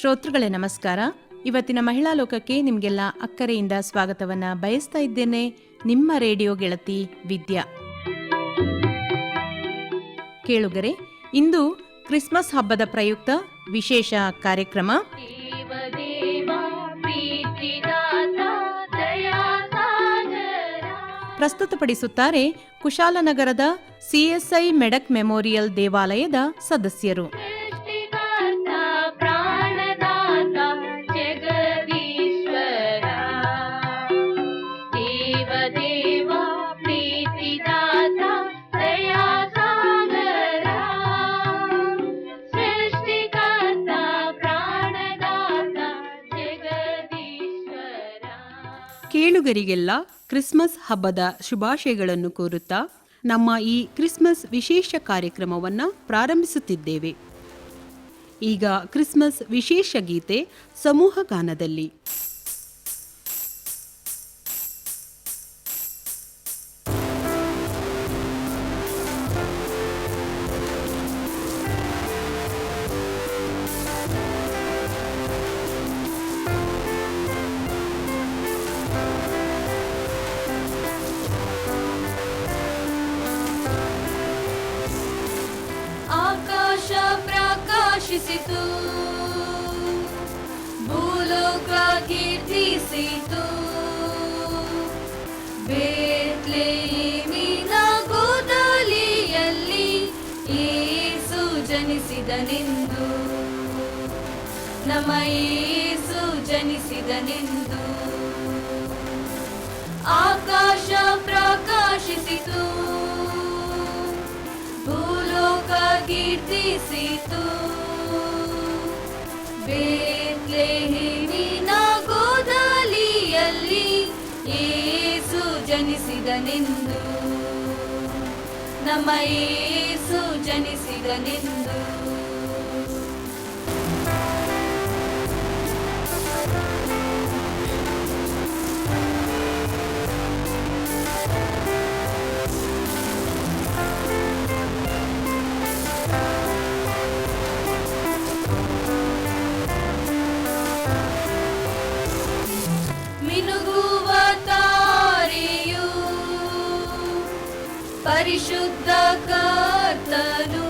ಶ್ರೋತೃಗಳೇ ನಮಸ್ಕಾರ. ಇವತ್ತಿನ ಮಹಿಳಾ ಲೋಕಕ್ಕೆ ನಿಮಗೆಲ್ಲ ಅಕ್ಕರೆಯಿಂದ ಸ್ವಾಗತವನ್ನ ಬಯಸ್ತಾ ಇದ್ದೇನೆ. ನಿಮ್ಮ ರೇಡಿಯೋ ಗೆಳತಿ ವಿದ್ಯಾ. ಕೇಳುಗರೆ ಇಂದು ಕ್ರಿಸ್ಮಸ್ ಹಬ್ಬದ ಪ್ರಯುಕ್ತ ವಿಶೇಷ ಕಾರ್ಯಕ್ರಮ. ಪ್ರಸ್ತುತಪಡಿಸುತ್ತಾರೆ ಕುಶಾಲನಗರದ ಸಿಎಸ್ಐ ಮೆಡಕ್ ಮೆಮೋರಿಯಲ್ ದೇವಾಲಯದ ಸದಸ್ಯರು. ಕೇಳುಗರಿಗೆಲ್ಲ ಕ್ರಿಸ್ಮಸ್ ಹಬ್ಬದ ಶುಭಾಶಯಗಳನ್ನು ಕೋರುತ್ತಾ ನಮ್ಮ ಈ ಕ್ರಿಸ್ಮಸ್ ವಿಶೇಷ ಕಾರ್ಯಕ್ರಮವನ್ನು ಪ್ರಾರಂಭಿಸುತ್ತಿದ್ದೇವೆ. ಈಗ ಕ್ರಿಸ್ಮಸ್ ವಿಶೇಷ ಗೀತೆ ಸಮೂಹ ಗಾನದಲ್ಲಿ. ಜನಿಸಿದನೆಂದು ಆಕಾಶ ಪ್ರಕಾಶಿಸಿತು. ಭೂಲೋಕ ಕೀರ್ತಿಸಿತು. ಬೇತ್ಲೆಹೇಮಿನ ಗೋದಲಿಯಲ್ಲಿ ಏಸು ಜನಿಸಿದನೆಂದು. ನಮ್ಮ ಏಸು ಜನಿಸಿದನೆಂದು. ಪರಿಶುದ್ಧ ಕರ್ತನು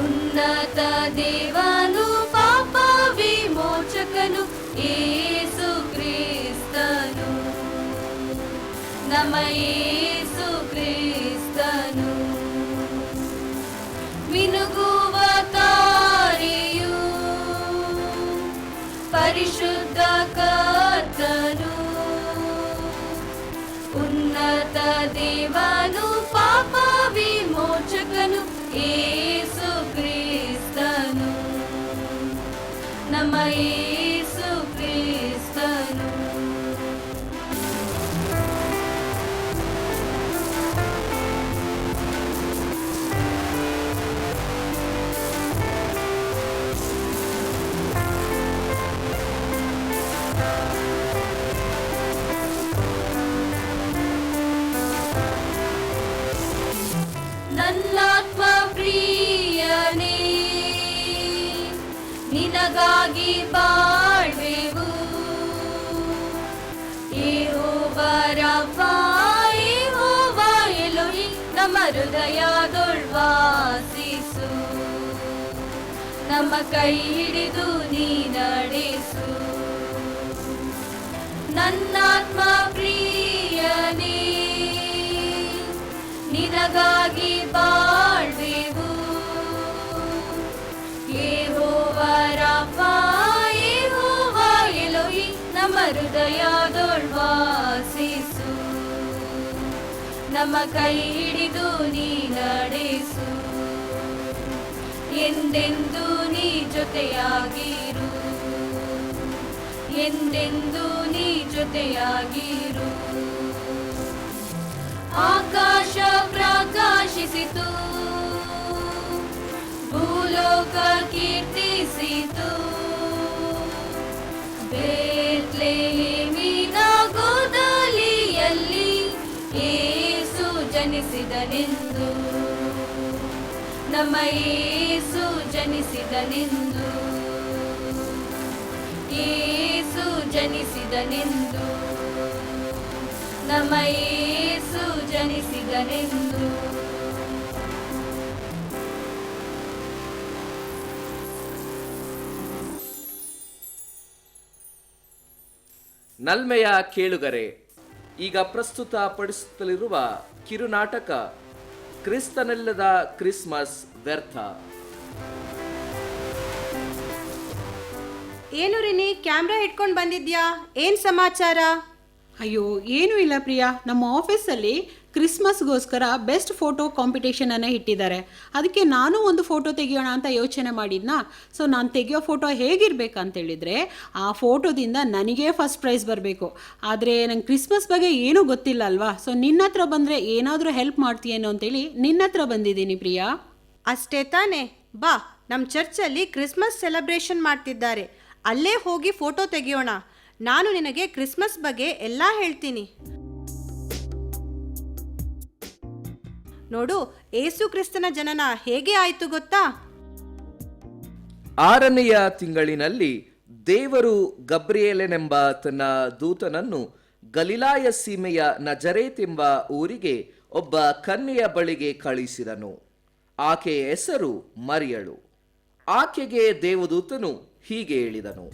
ಉನ್ನತ ದೇವನು ಪಾಪ ವಿಮೋಚಕನು ಏಸು ಕ್ರಿಸ್ತನು ನಮ್ಮ ವಿಮೋಚಕನು ಏಸು ಕ್ರಿಸ್ತನು ಹೃದಯದೊಳ್ವಾಸಿಸು ನಮ್ಮ ಕೈ ಹಿಡಿದು ನೀ ನಡೆಸು. ನನ್ನಾತ್ಮ ಪ್ರಿಯನೇ, ನಿನಗಾಗಿ ಬಾಳ್ವೆವು. ಯೆಹೋವರಪ್ಪ, ಯೆಹೋವ ಎಲೋಹಿ ನಮ್ಮ ಹೃದಯದೊಳ್ವಾಸಿಸು. ನಮ್ಮ ಕೈ ಹಿಡಿದು ನೀ ನಡೆಸು. ಎಂದೆಂದು ನೀ ಜೊತೆಯಾಗಿರು? ಎಂದೆಂದು ನೀ ಜೊತೆಯಾಗಿರು? ಆಕಾಶ ಪ್ರಕಾಶಿಸಿತು. ಭೂಲೋಕ ಕೀರ್ತಿಸಿತು. ಬೇತ್ಲೆಹೇಮಿನ ಜನಿಸಿದನೆಂದು. ನಮ್ಮ ಏಸು ಜನಿಸಿದನೆಂದು. ಏಸು ಜನಿಸಿದನೆಂದು. ನಮ್ಮ ಏಸು ಜನಿಸಿದನೆಂದು. ನಲ್ಮೆಯ ಕೇಳುಗರೆ ಈಗ ಪ್ರಸ್ತುತ ಪಡಿಸುತ್ತಲಿರುವ ಕಿರುನಾಟಕ ಕ್ರಿಸ್ತನಲ್ಲದ ಕ್ರಿಸ್ಮಸ್ ವ್ಯರ್ಥ. ಏನು ರಿನಿ ಕ್ಯಾಮ್ರಾ ಇಟ್ಕೊಂಡು ಬಂದಿದ್ಯಾ? ಏನ್ ಸಮಾಚಾರ? ಅಯ್ಯೋ ಏನೂ ಇಲ್ಲ ಪ್ರಿಯಾ. ನಮ್ಮ ಆಫೀಸಲ್ಲಿ ಕ್ರಿಸ್ಮಸ್ಗೋಸ್ಕರ ಬೆಸ್ಟ್ ಫೋಟೋ ಕಾಂಪಿಟೇಷನನ್ನು ಇಟ್ಟಿದ್ದಾರೆ. ಅದಕ್ಕೆ ನಾನು ಒಂದು ಫೋಟೋ ತೆಗಿಯೋಣ ಅಂತ ಯೋಚನೆ ಮಾಡಿದ್ನಾ? ಸೊ, ನಾನು ತೆಗಿಯೋ ಫೋಟೋ ಹೇಗಿರಬೇಕಂತೇಳಿದರೆ, ಆ ಫೋಟೋದಿಂದ ನನಗೆ ಫಸ್ಟ್ ಪ್ರೈಸ್ ಬರಬೇಕು. ಆದರೆ ನಂಗೆ ಕ್ರಿಸ್ಮಸ್ ಬಗ್ಗೆ ಏನೂ ಗೊತ್ತಿಲ್ಲ ಅಲ್ವಾ? ಸೊ, ನಿನ್ನ ಹತ್ರ ಬಂದರೆ ಏನಾದರೂ ಹೆಲ್ಪ್ ಮಾಡ್ತೀಯೇನೋ ಅಂತೇಳಿ ನಿನ್ನ ಹತ್ರ ಬಂದಿದ್ದೀನಿ ಪ್ರಿಯಾ. ಅಷ್ಟೇ ತಾನೇ. ಬಾ ನಮ್ಮ ಚರ್ಚಲ್ಲಿ ಕ್ರಿಸ್ಮಸ್ ಸೆಲೆಬ್ರೇಷನ್ ಮಾಡ್ತಿದ್ದಾರೆ. ಅಲ್ಲೇ ಹೋಗಿ ಫೋಟೋ ತೆಗೆಯೋಣ. ನಾನು ನಿನಗೆ ಕ್ರಿಸ್ಮಸ್ ಬಗ್ಗೆ ಎಲ್ಲ ಹೇಳ್ತೀನಿ. ನೋಡು ಏಸು ಕ್ರಿಸ್ತನ ಜನನ ಹೇಗೆ ಆಯಿತು ಗೊತ್ತಾ? ಆರನೆಯ ತಿಂಗಳಿನಲ್ಲಿ ದೇವರು ಗಬ್ರಿಯೇಲನೆಂಬ ತನ್ನ ದೂತನನ್ನು ಗಲಿಲಾಯ ಸೀಮೆಯ ನಜರೇತ್ ಎಂಬ ಊರಿಗೆ ಒಬ್ಬ ಕನ್ಯೆಯ ಬಳಿಗೆ ಕಳಿಸಿದನು. ಆಕೆಯ ಹೆಸರು ಮರಿಯಳು. ಆಕೆಗೆ ದೇವದೂತನು ಹೀಗೆ ಹೇಳಿದನು.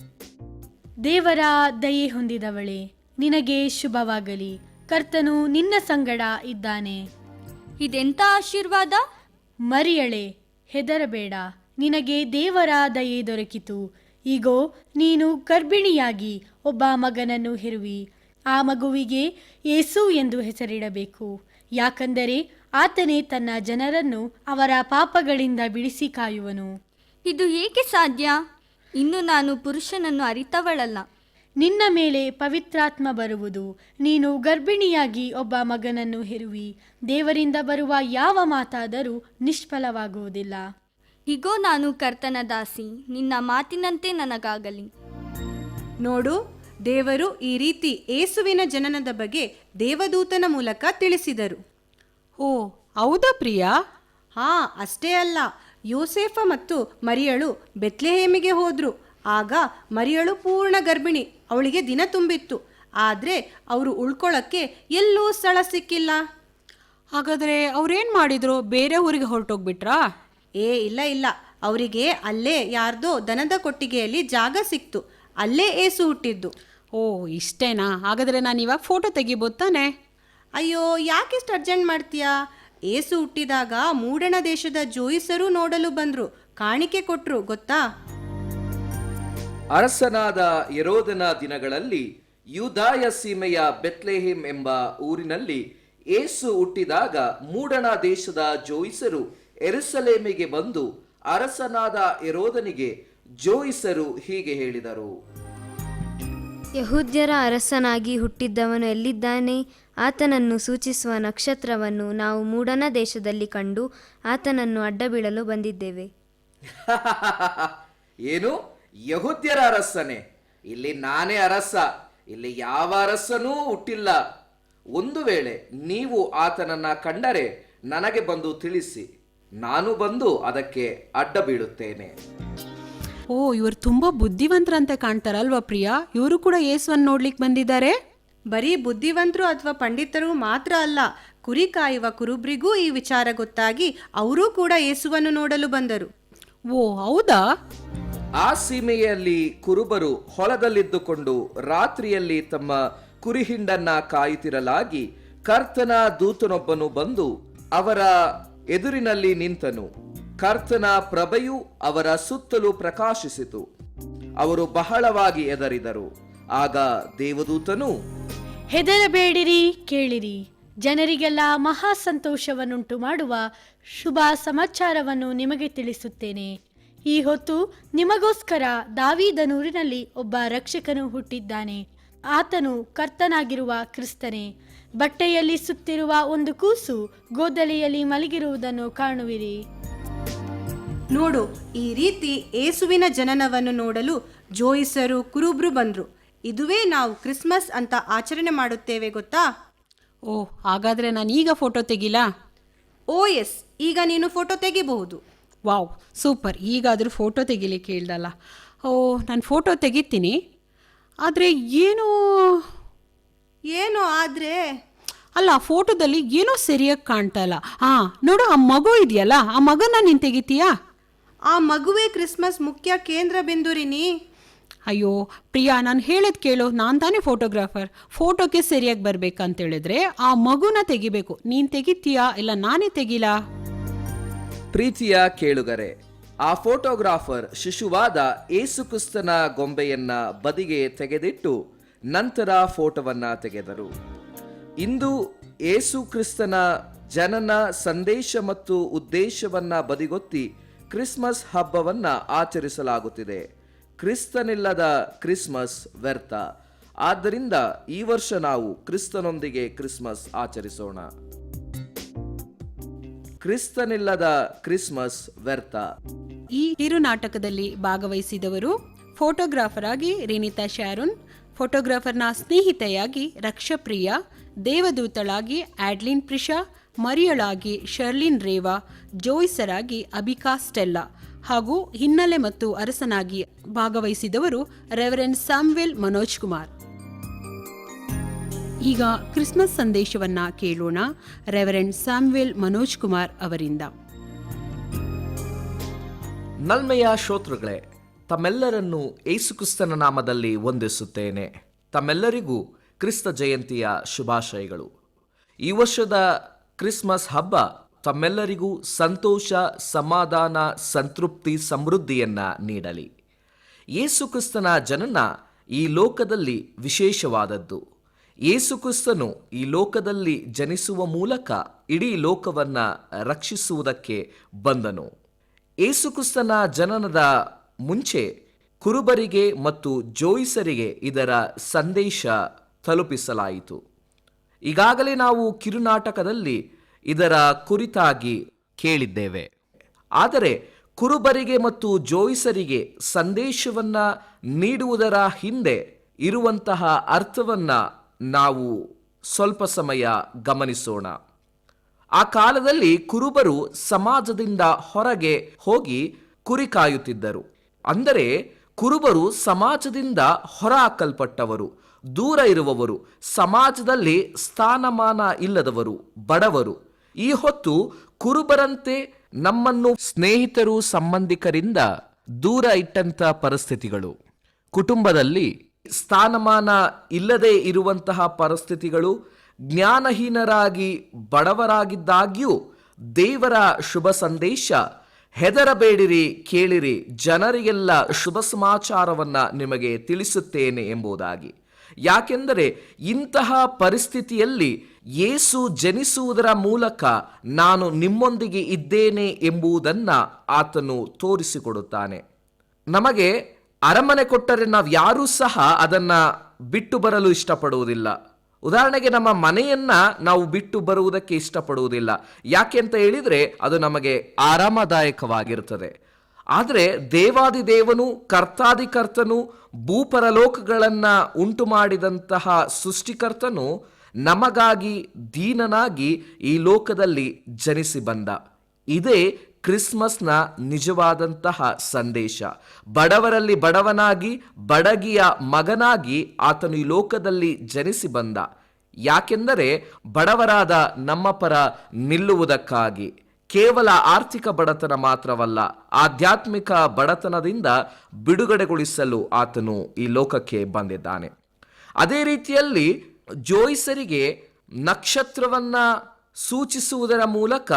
ದೇವರ ದಯೆ ಹೊಂದಿದವಳೆ ನಿನಗೆ ಶುಭವಾಗಲಿ. ಕರ್ತನು ನಿನ್ನ ಸಂಗಡ ಇದ್ದಾನೆ. ಇದೆಂತ ಆಶೀರ್ವಾದ? ಮರಿಯಳೆ ಹೆದರಬೇಡ. ನಿನಗೆ ದೇವರ ದಯೆ ದೊರಕಿತು. ಈಗೋ ನೀನು ಗರ್ಭಿಣಿಯಾಗಿ ಒಬ್ಬ ಮಗನನ್ನು ಹೆರುವಿ. ಆ ಮಗುವಿಗೆ ಯೇಸು ಎಂದು ಹೆಸರಿಡಬೇಕು. ಯಾಕಂದರೆ ಆತನೇ ತನ್ನ ಜನರನ್ನು ಅವರ ಪಾಪಗಳಿಂದ ಬಿಡಿಸಿ ಕಾಯುವನು. ಇದು ಏಕೆ ಸಾಧ್ಯ? ಇನ್ನು ನಾನು ಪುರುಷನನ್ನು ಅರಿತವಳಲ್ಲ. ನಿನ್ನ ಮೇಲೆ ಪವಿತ್ರಾತ್ಮ ಬರುವುದು. ನೀನು ಗರ್ಭಿಣಿಯಾಗಿ ಒಬ್ಬ ಮಗನನ್ನು ಹೆರುವಿ. ದೇವರಿಂದ ಬರುವ ಯಾವ ಮಾತಾದರೂ ನಿಷ್ಫಲವಾಗುವುದಿಲ್ಲ. ಹೀಗೋ ನಾನು ಕರ್ತನ ದಾಸಿ ನಿನ್ನ ಮಾತಿನಂತೆ ನನಗಾಗಲಿ. ನೋಡು ದೇವರು ಈ ರೀತಿ ಏಸುವಿನ ಜನನದ ಬಗ್ಗೆ ದೇವದೂತನ ಮೂಲಕ ತಿಳಿಸಿದರು. ಓ ಹೌದಾ ಪ್ರಿಯಾ? ಹಾ ಅಷ್ಟೇ ಅಲ್ಲ. ಯೋಸೇಫ ಮತ್ತು ಮರಿಯಳು ಬೆತ್ಲೆಹೇಮಿಗೆ ಹೋದ್ರು. ಆಗ ಮರಿಯಳು ಪೂರ್ಣ ಗರ್ಭಿಣಿ. ಅವಳಿಗೆ ದಿನ ತುಂಬಿತ್ತು. ಆದರೆ ಅವರು ಉಳ್ಕೊಳ್ಳೋಕ್ಕೆ ಎಲ್ಲೂ ಸ್ಥಳ ಸಿಕ್ಕಿಲ್ಲ. ಹಾಗಾದರೆ ಅವ್ರೇನು ಮಾಡಿದ್ರು? ಬೇರೆ ಊರಿಗೆ ಹೊರಟೋಗ್ಬಿಟ್ರಾ? ಏ ಇಲ್ಲ ಇಲ್ಲ. ಅವರಿಗೆ ಅಲ್ಲೇ ಯಾರ್ದೋ ದನದ ಕೊಟ್ಟಿಗೆಯಲ್ಲಿ ಜಾಗ ಸಿಕ್ತು. ಅಲ್ಲೇ ಏಸು ಹುಟ್ಟಿದ್ದು. ಓ ಇಷ್ಟೇನಾ? ಹಾಗಾದರೆ ನಾನು ಇವಾಗ ಫೋಟೋ ತೆಗಿಬೋದು ತಾನೆ? ಅಯ್ಯೋ ಯಾಕಿಷ್ಟು ಅರ್ಜೆಂಟ್ ಮಾಡ್ತೀಯಾ? ಏಸು ಹುಟ್ಟಿದಾಗ ಮೂಡಣ ದೇಶದ ಜೋಯಿಸರು ನೋಡಲು ಬಂದರು. ಕಾಣಿಕೆ ಕೊಟ್ಟರು ಗೊತ್ತಾ? ಅರಸನಾದ ಯರೋದನ ದಿನಗಳಲ್ಲಿ ಯೂದಾಯ ಸೀಮೆಯ ಬೆತ್ಲೆಹಿಂ ಎಂಬ ಊರಿನಲ್ಲಿ ಏಸು ಹುಟ್ಟಿದಾಗ ಮೂಡಣ ದೇಶದ ಜೋಯಿಸರು ಎರುಸಲೇಮಿಗೆ ಬಂದು ಅರಸನಾದ ಯರೋದನಿಗೆ ಜೋಯಿಸರು ಹೀಗೆ ಹೇಳಿದರು. ಯಹೂದ್ಯರ ಅರಸನಾಗಿ ಹುಟ್ಟಿದ್ದವನು ಎಲ್ಲಿದ್ದಾನೆ? ಆತನನ್ನು ಸೂಚಿಸುವ ನಕ್ಷತ್ರವನ್ನು ನಾವು ಮೂಡನ ದೇಶದಲ್ಲಿ ಕಂಡು ಆತನನ್ನು ಅಡ್ಡಬೀಳಲು ಬಂದಿದ್ದೇವೆ. ಏನು? ಯಹುದ್ಯರ ಅರಸನೇ ಇಲ್ಲಿ ನಾನೇ ಅರಸ ಇಲ್ಲಿ ಯಾವ ಅರಸನೂ ಹುಟ್ಟಿಲ್ಲ. ಒಂದು ವೇಳೆ ನೀವು ಆತನನ್ನ ಕಂಡರೆ ನನಗೆ ಬಂದು ತಿಳಿಸಿ ನಾನು ಬಂದು ಅದಕ್ಕೆ ಅಡ್ಡ ಬೀಳುತ್ತೇನೆ. ಓ ಇವರು ತುಂಬಾ ಬುದ್ಧಿವಂತರಂತೆ ಕಾಣ್ತಾರಲ್ವಾ ಪ್ರಿಯಾ? ಇವರು ಕೂಡ ಯೇಸುವನ್ನು ನೋಡ್ಲಿಕ್ಕೆ ಬಂದಿದ್ದಾರೆ? ಬರೀ ಬುದ್ಧಿವಂತರು ಅಥವಾ ಪಂಡಿತರು ಮಾತ್ರ ಅಲ್ಲ ಕುರಿ ಕಾಯುವ ಕುರುಬ್ರಿಗೂ ಈ ವಿಚಾರ ಗೊತ್ತಾಗಿ ಅವರೂ ಕೂಡ ಯೇಸುವನ್ನು ನೋಡಲು ಬಂದರು. ಓ ಹೌದಾ? ಆ ಸೀಮೆಯಲ್ಲಿ ಕುರುಬರು ಹೊಲದಲ್ಲಿದ್ದುಕೊಂಡು ರಾತ್ರಿಯಲ್ಲಿ ತಮ್ಮ ಕುರಿಹಿಂಡನ್ನ ಕಾಯುತ್ತಿರಲಾಗಿ ಕರ್ತನ ದೂತನೊಬ್ಬನು ಬಂದು ಅವರ ಎದುರಿನಲ್ಲಿ ನಿಂತನು. ಕರ್ತನ ಪ್ರಭೆಯು ಅವರ ಸುತ್ತಲೂ ಪ್ರಕಾಶಿಸಿತು. ಅವರು ಬಹಳವಾಗಿ ಎದರಿದರು ಆಗ ದೇವದೂತನು, ಹೆದರಬೇಡಿರಿ, ಕೇಳಿರಿ. ಜನರಿಗೆಲ್ಲ ಮಹಾ ಸಂತೋಷವನ್ನುಂಟು ಮಾಡುವ ಶುಭ ಸಮಾಚಾರವನ್ನು ನಿಮಗೆ ತಿಳಿಸುತ್ತೇನೆ. ಈ ಹೊತ್ತು ನಿಮಗೋಸ್ಕರ ದಾವಿದನೂರಿನಲ್ಲಿ ಒಬ್ಬ ರಕ್ಷಕನು ಹುಟ್ಟಿದ್ದಾನೆ. ಆತನು ಕರ್ತನಾಗಿರುವ ಕ್ರಿಸ್ತನೇ. ಬಟ್ಟೆಯಲ್ಲಿ ಸುತ್ತಿರುವ ಒಂದು ಕೂಸು ಗೋದಲೆಯಲ್ಲಿ ಮಲಗಿರುವುದನ್ನು ಕಾಣುವಿರಿ. ನೋಡು ಈ ರೀತಿ ಏಸುವಿನ ಜನನವನ್ನು ನೋಡಲು ಜೋಯಿಸರು ಕುರುಬ್ರು ಬಂದರು. ಇದುವೇ ನಾವು ಕ್ರಿಸ್ಮಸ್ ಅಂತ ಆಚರಣೆ ಮಾಡುತ್ತೇವೆ ಗೊತ್ತಾ? ಓ ಹಾಗಾದರೆ ನಾನು ಈಗ ಫೋಟೋ ತೆಗಿಲಾ? ಓ ಎಸ್ ಈಗ ನೀನು ಫೋಟೋ ತೆಗಿಬಹುದು. Wow super. ಈಗಾದರೂ ಫೋಟೋ ತೆಗಿಲಿಕ್ಕೆ ಹೇಳ್ದಲ್ಲ. ಓ ನಾನು ಫೋಟೋ ತೆಗಿತೀನಿ. ಆದರೆ ಏನೋ ಏನು ಆದರೆ? ಅಲ್ಲ ಫೋಟೋದಲ್ಲಿ ಏನೋ ಸರಿಯಾಗಿ ಕಾಣ್ತಾ ಇಲ್ಲ. ಹಾಂ ನೋಡು ಆ ಮಗು ಇದೆಯಲ್ಲ ಆ ಮಗನ ನೀನು ತೆಗಿತೀಯಾ? ಆ ಮಗುವೇ ಕ್ರಿಸ್ಮಸ್ ಮುಖ್ಯ ಕೇಂದ್ರ ಬಿಂದುರಿನಿ. ಅಯ್ಯೋ ಪ್ರಿಯಾ ನಾನು ಹೇಳೋದು ಕೇಳು. ನಾನು ತಾನೇ ಫೋಟೋಗ್ರಾಫರ್. ಫೋಟೋಕ್ಕೆ ಸರಿಯಾಗಿ ಬರಬೇಕಂತೇಳಿದ್ರೆ ಆ ಮಗುನ ತೆಗಿಬೇಕು. ನೀನು ತೆಗಿತೀಯಾ ಇಲ್ಲ ನಾನೇ ತೆಗಿಲಾ? ಪ್ರೀತಿಯ ಕೇಳುಗರೆ, ಆ ಫೋಟೋಗ್ರಾಫರ್ ಶಿಶುವಾದ ಏಸುಕ್ರಿಸ್ತನ ಗೊಂಬೆಯನ್ನ ಬದಿಗೆ ತೆಗೆದಿಟ್ಟು ನಂತರ ಫೋಟೋವನ್ನ ತೆಗೆದರು. ಇಂದು ಏಸು ಕ್ರಿಸ್ತನ ಜನನ ಸಂದೇಶ ಮತ್ತು ಉದ್ದೇಶವನ್ನ ಬದಿಗೊತ್ತಿ ಕ್ರಿಸ್ಮಸ್ ಹಬ್ಬವನ್ನ ಆಚರಿಸಲಾಗುತ್ತಿದೆ. ಕ್ರಿಸ್ತನಿಲ್ಲದ ಕ್ರಿಸ್ಮಸ್ ವ್ಯರ್ಥ. ಆದ್ದರಿಂದ ಈ ವರ್ಷ ನಾವು ಕ್ರಿಸ್ತನೊಂದಿಗೆ ಕ್ರಿಸ್ಮಸ್ ಆಚರಿಸೋಣ. ಕ್ರಿಸ್ತನಿಲ್ಲದ ಕ್ರಿಸ್ಮಸ್ ವ್ಯರ್ಥ. ಈ ಕಿರು ನಾಟಕದಲ್ಲಿ ಭಾಗವಹಿಸಿದವರು ಫೋಟೋಗ್ರಾಫರ್ ಆಗಿ ರಿನಿತಾ ಶಾರುನ್, ಫೋಟೋಗ್ರಾಫರ್ನ ಸ್ನೇಹಿತೆಯಾಗಿ ರಕ್ಷಪ್ರಿಯ, ದೇವದೂತಳಾಗಿ ಆಡ್ಲಿನ್ ಪ್ರಿಷಾ, ಮರಿಯಳಾಗಿ ಶರ್ಲಿನ್ ರೇವಾ, ಜೋಯಿಸರಾಗಿ ಅಬಿಕಾ ಸ್ಟೆಲ್ಲಾ ಹಾಗೂ ಹಿನ್ನೆಲೆ ಮತ್ತು ಅರಸನಾಗಿ ಭಾಗವಹಿಸಿದವರು ರೆವರೆಂಡ್ ಸಾಮ್ವೆಲ್ ಮನೋಜ್ ಕುಮಾರ್. ಈಗ ಕ್ರಿಸ್ಮಸ್ ಸಂದೇಶವನ್ನ ಕೇಳೋಣ ರೆವರೆಂಡ್ ಸ್ಯಾಮ್ವೆಲ್ ಮನೋಜ್ ಕುಮಾರ್ ಅವರಿಂದ. ನಲ್ಮೆಯ ಶ್ರೋತೃಗಳೇ, ತಮ್ಮೆಲ್ಲರನ್ನು ಏಸುಕ್ರಿಸ್ತನ ನಾಮದಲ್ಲಿ ವಂದಿಸುತ್ತೇನೆ. ತಮ್ಮೆಲ್ಲರಿಗೂ ಕ್ರಿಸ್ತ ಜಯಂತಿಯ ಶುಭಾಶಯಗಳು. ಈ ವರ್ಷದ ಕ್ರಿಸ್ಮಸ್ ಹಬ್ಬ ತಮ್ಮೆಲ್ಲರಿಗೂ ಸಂತೋಷ, ಸಮಾಧಾನ, ಸಂತೃಪ್ತಿ, ಸಮೃದ್ಧಿಯನ್ನ ನೀಡಲಿ. ಯೇಸುಕ್ರಿಸ್ತನ ಜನನ ಈ ಲೋಕದಲ್ಲಿ ವಿಶೇಷವಾದದ್ದು. ಯೇಸುಕ್ರಿಸ್ತನು ಈ ಲೋಕದಲ್ಲಿ ಜನಿಸುವ ಮೂಲಕ ಇಡೀ ಲೋಕವನ್ನ ರಕ್ಷಿಸುವುದಕ್ಕೆ ಬಂದನು. ಯೇಸುಕ್ರಿಸ್ತನ ಜನನದ ಮುಂಚೆ ಕುರುಬರಿಗೆ ಮತ್ತು ಜೋಯಿಸರಿಗೆ ಇದರ ಸಂದೇಶ ತಲುಪಿಸಲಾಯಿತು. ಈಗಾಗಲೇ ನಾವು ಕಿರುನಾಟಕದಲ್ಲಿ ಇದರ ಕುರಿತಾಗಿ ಕೇಳಿದ್ದೇವೆ. ಆದರೆ ಕುರುಬರಿಗೆ ಮತ್ತು ಜೋಯಿಸರಿಗೆ ಸಂದೇಶವನ್ನ ನೀಡುವುದರ ಹಿಂದೆ ಇರುವಂತಹ ಅರ್ಥವನ್ನ ನಾವು ಸ್ವಲ್ಪ ಸಮಯ ಗಮನಿಸೋಣ. ಆ ಕಾಲದಲ್ಲಿ ಕುರುಬರು ಸಮಾಜದಿಂದ ಹೊರಗೆ ಹೋಗಿ ಕುರಿ ಕಾಯುತ್ತಿದ್ದರು. ಅಂದರೆ ಕುರುಬರು ಸಮಾಜದಿಂದ ಹೊರ ಹಾಕಲ್ಪಟ್ಟವರು ದೂರ ಇರುವವರು, ಸಮಾಜದಲ್ಲಿ ಸ್ಥಾನಮಾನ ಇಲ್ಲದವರು, ಬಡವರು. ಈ ಹೊತ್ತು ಕುರುಬರಂತೆ ನಮ್ಮನ್ನು ಸ್ನೇಹಿತರು, ಸಂಬಂಧಿಕರಿಂದ ದೂರ ಇಟ್ಟಂತ ಪರಿಸ್ಥಿತಿಗಳು. ಕುಟುಂಬದಲ್ಲಿ ಸ್ಥಾನಮಾನ ಇಲ್ಲದೆ ಇರುವಂತಹ ಪರಿಸ್ಥಿತಿಗಳು ಜ್ಞಾನಹೀನರಾಗಿ ಬಡವರಾಗಿದ್ದಾಗ್ಯೂ ದೇವರ ಶುಭ ಸಂದೇಶ. ಹೆದರಬೇಡಿರಿ, ಕೇಳಿರಿ, ಜನರಿಗೆಲ್ಲ ಶುಭ ಸಮಾಚಾರವನ್ನು ನಿಮಗೆ ತಿಳಿಸುತ್ತೇನೆ ಎಂಬುದಾಗಿ. ಯಾಕೆಂದರೆ ಇಂತಹ ಪರಿಸ್ಥಿತಿಯಲ್ಲಿ ಯೇಸು ಜನಿಸುವುದರ ಮೂಲಕ ನಾನು ನಿಮ್ಮೊಂದಿಗೆ ಇದ್ದೇನೆ ಎಂಬುದನ್ನು ಆತನು ತೋರಿಸಿಕೊಡುತ್ತಾನೆ. ನಮಗೆ ಅರಮನೆ ಕೊಟ್ಟರೆ ನಾವು ಯಾರೂ ಸಹ ಅದನ್ನ ಬಿಟ್ಟು ಬರಲು ಇಷ್ಟಪಡುವುದಿಲ್ಲ. ಉದಾಹರಣೆಗೆ ನಮ್ಮ ಮನೆಯನ್ನ ನಾವು ಬಿಟ್ಟು ಬರುವುದಕ್ಕೆ ಇಷ್ಟಪಡುವುದಿಲ್ಲ. ಯಾಕೆ ಅಂತ ಹೇಳಿದ್ರೆ ಅದು ನಮಗೆ ಆರಾಮದಾಯಕವಾಗಿರುತ್ತದೆ. ಆದರೆ ದೇವಾದಿ ದೇವನು ಕರ್ತಾದಿಕರ್ತನು ಭೂಪರಲೋಕಗಳನ್ನ ಉಂಟು ಮಾಡಿದಂತಹ ಸೃಷ್ಟಿಕರ್ತನು ನಮಗಾಗಿ ದೀನನಾಗಿ ಈ ಲೋಕದಲ್ಲಿ ಜನಿಸಿ ಬಂದ. ಇದೇ ಕ್ರಿಸ್ಮಸ್ನ ನಿಜವಾದಂತಹ ಸಂದೇಶ. ಬಡವರಲ್ಲಿ ಬಡವನಾಗಿ, ಬಡಗಿಯ ಮಗನಾಗಿ ಆತನು ಈ ಲೋಕದಲ್ಲಿ ಜನಿಸಿ ಬಂದ. ಯಾಕೆಂದರೆ ಬಡವರಾದ ನಮ್ಮ ಪರ ನಿಲ್ಲುವುದಕ್ಕಾಗಿ. ಕೇವಲ ಆರ್ಥಿಕ ಬಡತನ ಮಾತ್ರವಲ್ಲ, ಆಧ್ಯಾತ್ಮಿಕ ಬಡತನದಿಂದ ಬಿಡುಗಡೆಗೊಳಿಸಲು ಆತನು ಈ ಲೋಕಕ್ಕೆ ಬಂದಿದ್ದಾನೆ. ಅದೇ ರೀತಿಯಲ್ಲಿ ಜೋಯಿಸರಿಗೆ ನಕ್ಷತ್ರವನ್ನು ಸೂಚಿಸುವುದರ ಮೂಲಕ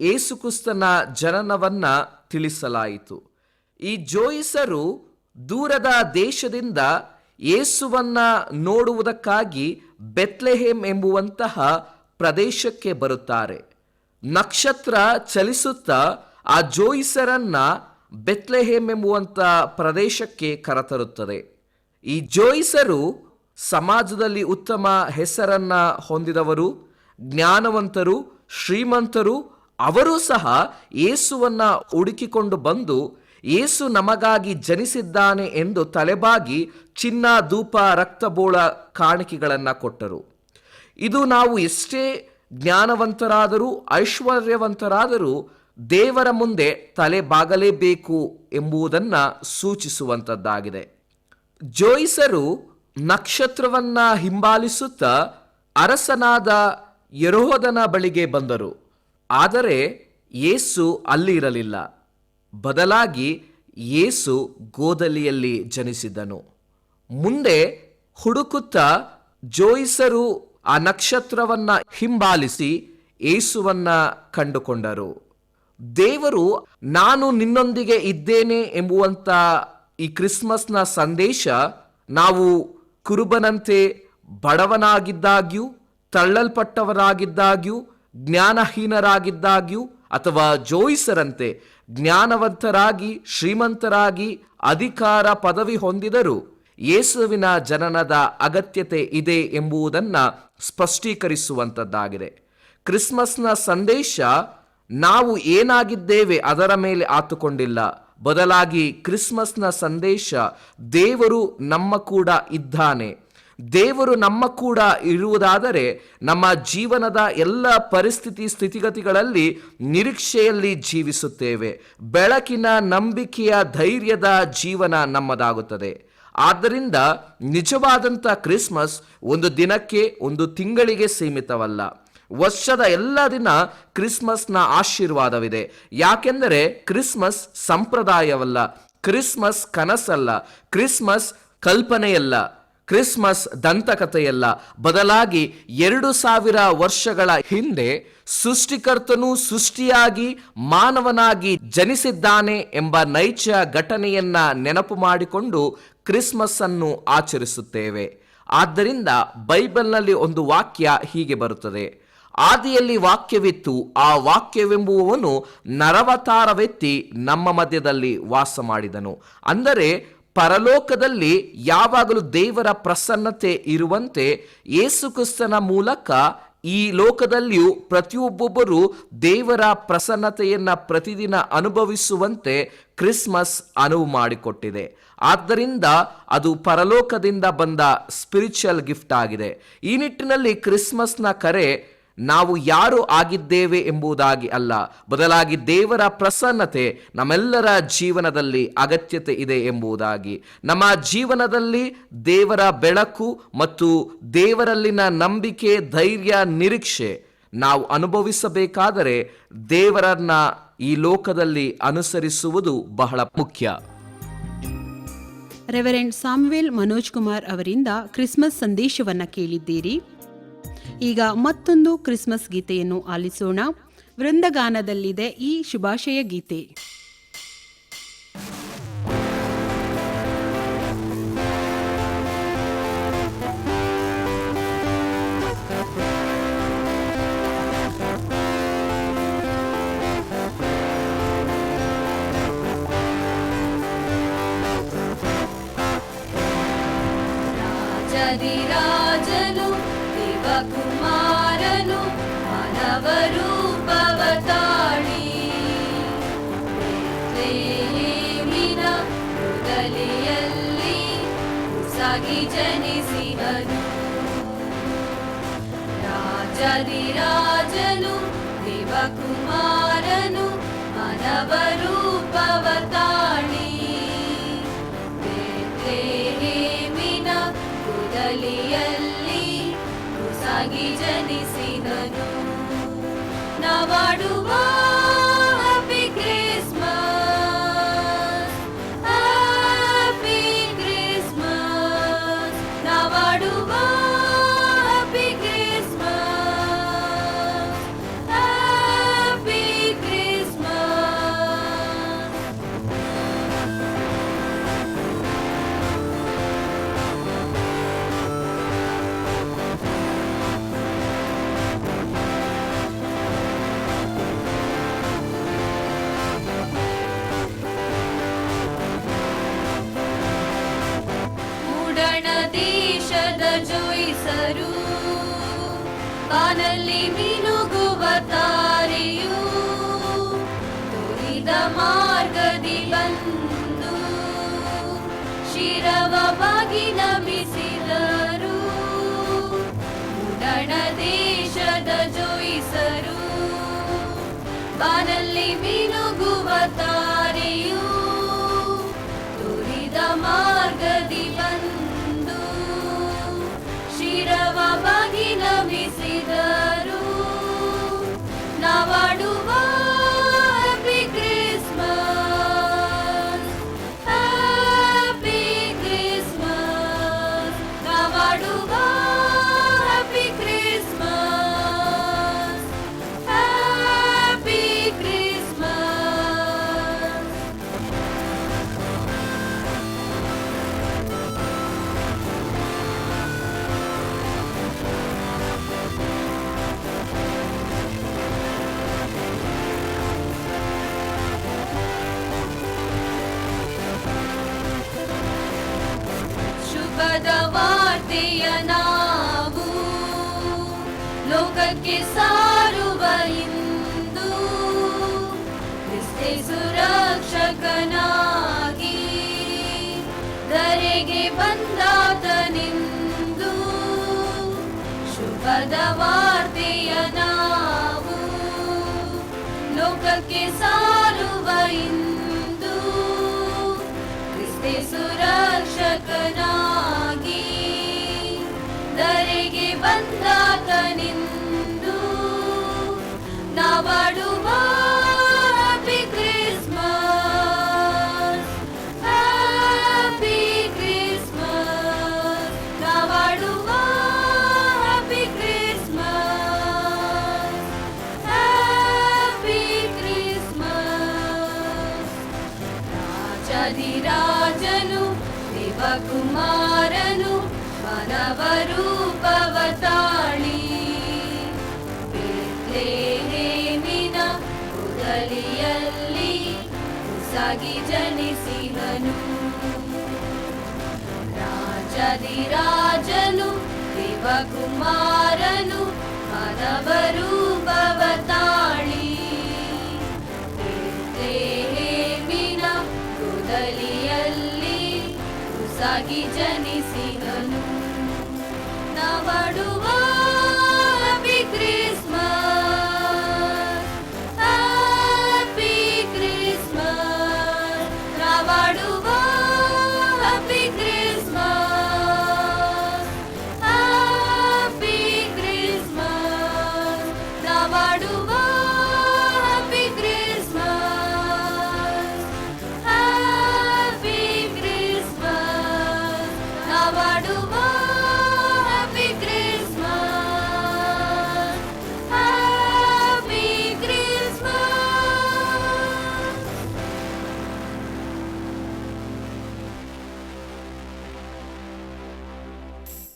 ಏಸುಕ್ರಿಸ್ತನ ಜನನವನ್ನ ತಿಳಿಸಲಾಯಿತು. ಈ ಜೋಯಿಸರು ದೂರದ ದೇಶದಿಂದ ಏಸುವನ್ನು ನೋಡುವುದಕ್ಕಾಗಿ ಬೆತ್ಲೆಹೇಮ್ ಎಂಬುವಂತಹ ಪ್ರದೇಶಕ್ಕೆ ಬರುತ್ತಾರೆ. ನಕ್ಷತ್ರ ಚಲಿಸುತ್ತಾ ಆ ಜೋಯಿಸರನ್ನ ಬೆತ್ಲೆಹೇಮ್ ಎಂಬುವಂಥ ಪ್ರದೇಶಕ್ಕೆ ಕರೆತರುತ್ತದೆ. ಈ ಜೋಯಿಸರು ಸಮಾಜದಲ್ಲಿ ಉತ್ತಮ ಹೆಸರನ್ನ ಹೊಂದಿದವರು, ಜ್ಞಾನವಂತರು, ಶ್ರೀಮಂತರು ಅವರೂ ಸಹ ಯೇಸುವನ್ನ ಹುಡುಕಿಕೊಂಡು ಬಂದು ಏಸು ನಮಗಾಗಿ ಜನಿಸಿದ್ದಾನೆ ಎಂದು ತಲೆಬಾಗಿ ಚಿನ್ನ, ಧೂಪ, ರಕ್ತಬೋಳ ಕಾಣಿಕೆಗಳನ್ನು ಕೊಟ್ಟರು. ಇದು ನಾವು ಎಷ್ಟೇ ಜ್ಞಾನವಂತರಾದರೂ, ಐಶ್ವರ್ಯವಂತರಾದರೂ ದೇವರ ಮುಂದೆ ತಲೆ ಬಾಗಲೇಬೇಕು ಎಂಬುದನ್ನು ಸೂಚಿಸುವಂಥದ್ದಾಗಿದೆ ಜೋಯಿಸರು ನಕ್ಷತ್ರವನ್ನ ಹಿಂಬಾಲಿಸುತ್ತಾ ಅರಸನಾದ ಯರೋಹದನ ಬಳಿಗೆ ಬಂದರು. ಆದರೆ ಯೇಸು ಅಲ್ಲಿರಲಿಲ್ಲ ಬದಲಾಗಿ ಯೇಸು ಗೋದಲಿಯಲ್ಲಿ ಜನಿಸಿದನು. ಮುಂದೆ ಹುಡುಕುತ್ತಾ ಜೋಯಿಸರು ಆ ನಕ್ಷತ್ರವನ್ನ ಹಿಂಬಾಲಿಸಿ ಏಸುವನ್ನ ಕಂಡುಕೊಂಡರು. ದೇವರು, ನಾನು ನಿನ್ನೊಂದಿಗೆ ಇದ್ದೇನೆ ಎಂಬುವಂಥ ಈ ಕ್ರಿಸ್ಮಸ್ನ ಸಂದೇಶ ನಾವು ಕುರುಬನಂತೆ ಬಡವನಾಗಿದ್ದಾಗ್ಯೂ, ತಳ್ಳಲ್ಪಟ್ಟವರಾಗಿದ್ದಾಗ್ಯೂ ಜ್ಞಾನಹೀನರಾಗಿದ್ದಾಗ್ಯೂ ಅಥವಾ ಜೋಯಿಸರಂತೆ ಜ್ಞಾನವಂತರಾಗಿ, ಶ್ರೀಮಂತರಾಗಿ ಅಧಿಕಾರ ಪದವಿ ಹೊಂದಿದರು ಯೇಸುವಿನ ಜನನದ ಅಗತ್ಯತೆ ಇದೆ ಎಂಬುದನ್ನು ಸ್ಪಷ್ಟೀಕರಿಸುವಂಥದ್ದಾಗಿದೆ ಕ್ರಿಸ್ಮಸ್ನ ಸಂದೇಶ, ನಾವು ಏನಾಗಿದ್ದೇವೆ ಅದರ ಮೇಲೆ ಆತುಕೊಂಡಿಲ್ಲ. ಬದಲಾಗಿ ಕ್ರಿಸ್ಮಸ್ನ ಸಂದೇಶ ದೇವರು ನಮ್ಮ ಕೂಡ ಇದ್ದಾನೆ. ದೇವರು ನಮ್ಮ ಕೂಡ ಇರುವುದಾದರೆ ನಮ್ಮ ಜೀವನದ ಎಲ್ಲ ಪರಿಸ್ಥಿತಿ ಸ್ಥಿತಿಗತಿಗಳಲ್ಲಿ ನಿರೀಕ್ಷೆಯಲ್ಲಿ ಜೀವಿಸುತ್ತೇವೆ. ಬೆಳಕಿನ ನಂಬಿಕೆಯ ಧೈರ್ಯದ ಜೀವನ ನಮ್ಮದಾಗುತ್ತದೆ. ಆದ್ದರಿಂದ ನಿಜವಾದಂಥ ಕ್ರಿಸ್ಮಸ್ ಒಂದು ದಿನಕ್ಕೆ ಒಂದು ತಿಂಗಳಿಗೆ ಸೀಮಿತವಲ್ಲ. ವರ್ಷದ ಎಲ್ಲ ದಿನ ಕ್ರಿಸ್ಮಸ್ನ ಆಶೀರ್ವಾದವಿದೆ. ಯಾಕೆಂದರೆ ಕ್ರಿಸ್ಮಸ್ ಸಂಪ್ರದಾಯವಲ್ಲ. ಕ್ರಿಸ್ಮಸ್ ಕನಸಲ್ಲ. ಕ್ರಿಸ್ಮಸ್ ಕಲ್ಪನೆಯಲ್ಲ. ಕ್ರಿಸ್ಮಸ್ ದಂತಕಥೆಯಲ್ಲ. ಬದಲಾಗಿ ಎರಡು ಸಾವಿರ ವರ್ಷಗಳ ಹಿಂದೆ ಸೃಷ್ಟಿಕರ್ತನು ಸೃಷ್ಟಿಯಾಗಿ ಮಾನವನಾಗಿ ಜನಿಸಿದ್ದಾನೆ ಎಂಬ ನೈಜ ಘಟನೆಯನ್ನ ನೆನಪು ಮಾಡಿಕೊಂಡು ಕ್ರಿಸ್ಮಸ್ ಅನ್ನು ಆಚರಿಸುತ್ತೇವೆ. ಆದ್ದರಿಂದ ಬೈಬಲ್ನಲ್ಲಿ ಒಂದು ವಾಕ್ಯ ಹೀಗೆ ಬರುತ್ತದೆ. ಆದಿಯಲ್ಲಿ ವಾಕ್ಯವಿತ್ತು, ಆ ವಾಕ್ಯವೆಂಬುವವನು ನರವತಾರವೆತ್ತಿ ನಮ್ಮ ಮಧ್ಯದಲ್ಲಿ ವಾಸ ಮಾಡಿದನು ಅಂದರೆ ಪರಲೋಕದಲ್ಲಿ ಯಾವಾಗಲೂ ದೇವರ ಪ್ರಸನ್ನತೆ ಇರುವಂತೆ ಯೇಸುಕ್ರಿಸ್ತನ ಮೂಲಕ ಈ ಲೋಕದಲ್ಲಿಯೂ ಪ್ರತಿಯೊಬ್ಬೊಬ್ಬರು ದೇವರ ಪ್ರಸನ್ನತೆಯನ್ನು ಪ್ರತಿದಿನ ಅನುಭವಿಸುವಂತೆ ಕ್ರಿಸ್ಮಸ್ ಅನುವು ಮಾಡಿಕೊಟ್ಟಿದೆ. ಆದ್ದರಿಂದ ಅದು ಪರಲೋಕದಿಂದ ಬಂದ ಸ್ಪಿರಿಚುವಲ್ ಗಿಫ್ಟ್ ಆಗಿದೆ. ಈ ನಿಟ್ಟಿನಲ್ಲಿ ಕ್ರಿಸ್ಮಸ್ನ ಕರೆ ನಾವು ಯಾರು ಆಗಿದ್ದೇವೆ ಎಂಬುದಾಗಿ ಅಲ್ಲ. ಬದಲಾಗಿ ದೇವರ ಪ್ರಸನ್ನತೆ ನಮ್ಮೆಲ್ಲರ ಜೀವನದಲ್ಲಿ ಅಗತ್ಯತೆ ಇದೆ ಎಂಬುದಾಗಿ. ನಮ್ಮ ಜೀವನದಲ್ಲಿ ದೇವರ ಬೆಳಕು ಮತ್ತು ದೇವರಲ್ಲಿನ ನಂಬಿಕೆ, ಧೈರ್ಯ, ನಿರೀಕ್ಷೆ ನಾವು ಅನುಭವಿಸಬೇಕಾದರೆ ದೇವರನ್ನ ಈ ಲೋಕದಲ್ಲಿ ಅನುಸರಿಸುವುದು ಬಹಳ ಮುಖ್ಯ. ರೆವರೆಂಡ್ ಸಾಮ್ವೆಲ್ ಮನೋಜ್ ಕುಮಾರ್ ಅವರಿಂದ ಕ್ರಿಸ್ಮಸ್ ಸಂದೇಶವನ್ನ ಕೇಳಿದ್ದೀರಿ. ಈಗ ಮತ್ತೊಂದು ಕ್ರಿಸ್ಮಸ್ ಗೀತೆಯನ್ನು ಆಲಿಸೋಣ. ವೃಂದಗಾನದಲ್ಲಿದೆ ಈ ಶುಭಾಶಯ ಗೀತೆ. ದೇವಕುಮಾರನು ಮಾನವರೂಪವ ತಾಳಿ ಬೇತ್ಲೆಹೇಮಿನ ಮುದಲಿಯಲ್ಲಿ ಸಾಗಿ ಜನಿಸಿದನು. ರಾಜದಿರಾಜನು ದೇವಕುಮಾರನು గొప్పవాడువా ಜೋಯಿಸರು ಬಾನಲ್ಲಿ ಮಿನುಗುವ ತಾರೆಯು ತೋರಿದ ಮಾರ್ಗದಿ ಬಂದು ಶಿರವ ಬಾಗಿ రాజను శివ కుమారను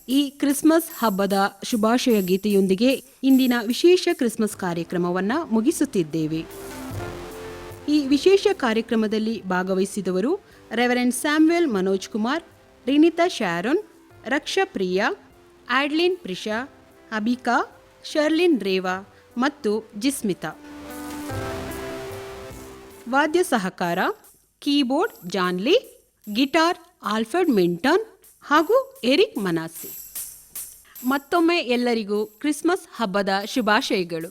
ಈ ಕ್ರಿಸ್ಮಸ್ ಹಬ್ಬದ ಶುಭಾಶಯ ಗೀತೆಯೊಂದಿಗೆ ಇಂದಿನ ವಿಶೇಷ ಕ್ರಿಸ್ಮಸ್ ಕಾರ್ಯಕ್ರಮವನ್ನು ಮುಗಿಸುತ್ತಿದ್ದೇವೆ. ಈ ವಿಶೇಷ ಕಾರ್ಯಕ್ರಮದಲ್ಲಿ ಭಾಗವಹಿಸಿದವರು ರೆವರೆಂಡ್ ಸ್ಯಾಮ್ವೆಲ್ ಮನೋಜ್ ಕುಮಾರ್ ರಿನಿತಾ ರಕ್ಷಾ ಪ್ರಿಯಾ, ಆಡ್ಲಿನ್ ಪ್ರಿಷಾ ಅಬಿಕಾ ಶರ್ಲಿನ್ ರೇವಾ ಮತ್ತು ಜಿಸ್ಮಿತಾ. ವಾದ್ಯ ಸಹಕಾರ keyboard Johnly guitar Alfred Minton ಹಾಗೂ ಎರಿಕ್ ಮನಾಸಿ ಮತ್ತೊಮ್ಮೆ ಎಲ್ಲರಿಗೂ ಕ್ರಿಸ್ಮಸ್ ಹಬ್ಬದ ಶುಭಾಶಯಗಳು.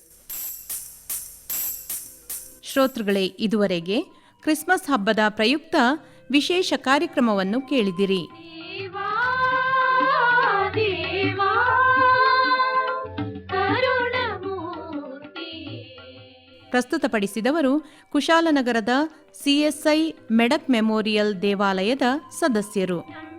ಶ್ರೋತೃಗಳೇ ಇದುವರೆಗೆ ಕ್ರಿಸ್ಮಸ್ ಹಬ್ಬದ ಪ್ರಯುಕ್ತ ವಿಶೇಷ ಕಾರ್ಯಕ್ರಮವನ್ನು ಕೇಳಿದಿರಿ. ಪ್ರಸ್ತುತಪಡಿಸಿದವರು ಕುಶಾಲನಗರದ ಸಿಎಸ್ಐ ಮೆಡಕ್ ಮೆಮೋರಿಯಲ್ ದೇವಾಲಯದ ಸದಸ್ಯರು.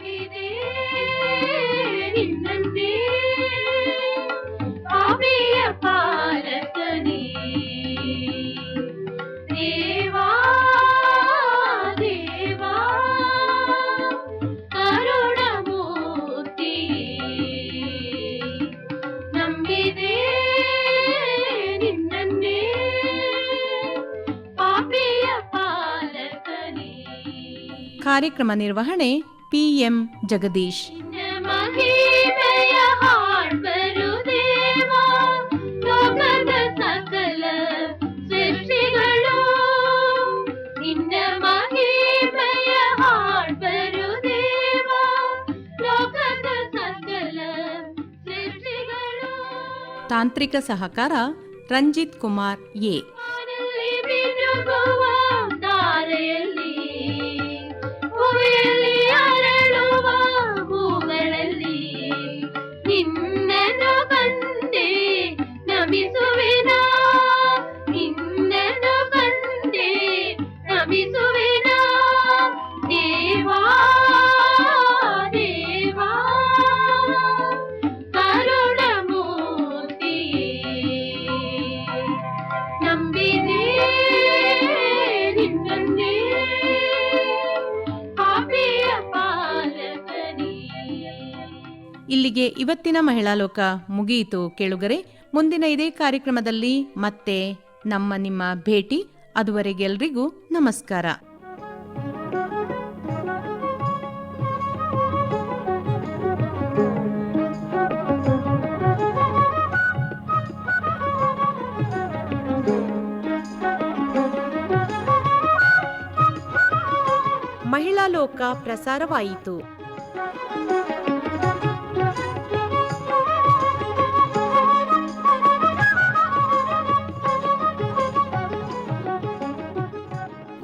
ಕಾರ್ಯಕ್ರಮ ನಿರ್ವಹಣೆ ಪಿಎಂ ಜಗದೀಶ್. ತಾಂತ್ರಿಕ ಸಹಕಾರ ರಂಜಿತ್ ಕುಮಾರ್ ಎ. ಇಲ್ಲಿಗೆ ಇವತ್ತಿನ ಮಹಿಳಾ ಲೋಕ ಮುಗಿಯಿತು ಕೇಳುಗರೆ. ಮುಂದಿನ ಇದೇ ಕಾರ್ಯಕ್ರಮದಲ್ಲಿ ಮತ್ತೆ ನಮ್ಮ ನಿಮ್ಮ ಭೇಟಿ. ಅದುವರೆಗೆಲ್ರಿಗೂ ನಮಸ್ಕಾರ. ಮಹಿಳಾ ಲೋಕ ಪ್ರಸಾರವಾಯಿತು.